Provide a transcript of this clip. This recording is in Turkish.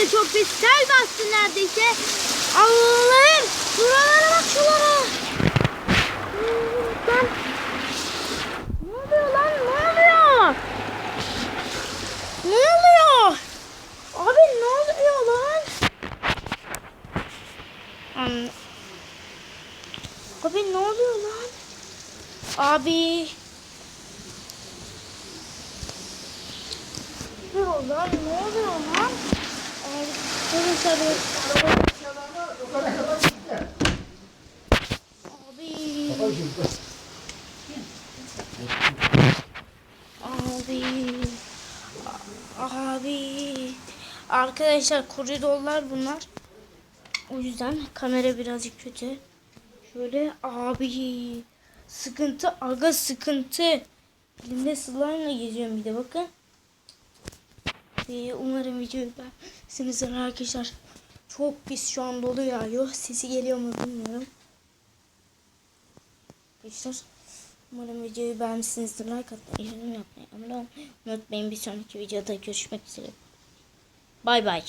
de çok pis. Sel bastı neredeyse. Allah'ım. Şuralara bak şuralara. Lan. Ne oluyor lan? Ne oluyor? Ne oluyor? Abi ne oluyor lan? Am- Abi ne oluyor lan? Abi. Ne oluyor lan? Ne oluyor lan? Abi. Arkadaşlar Abi. Abi. Abi. Arkadaşlar koridorlar bunlar. O yüzden kamera birazcık kötü. Şöyle abi. Sıkıntı aga sıkıntı. Elimde slime geziyorum bir de bakın. Ee, umarım videoyu beğenmişsinizdir arkadaşlar. Çok pis şu an dolu yağıyor. Sesi geliyor mu bilmiyorum. Arkadaşlar umarım videoyu beğenmişsinizdir. Like atmayı, yorum yapmayı, abone olmayı unutmayın. Bir sonraki videoda görüşmek üzere. Bay bay.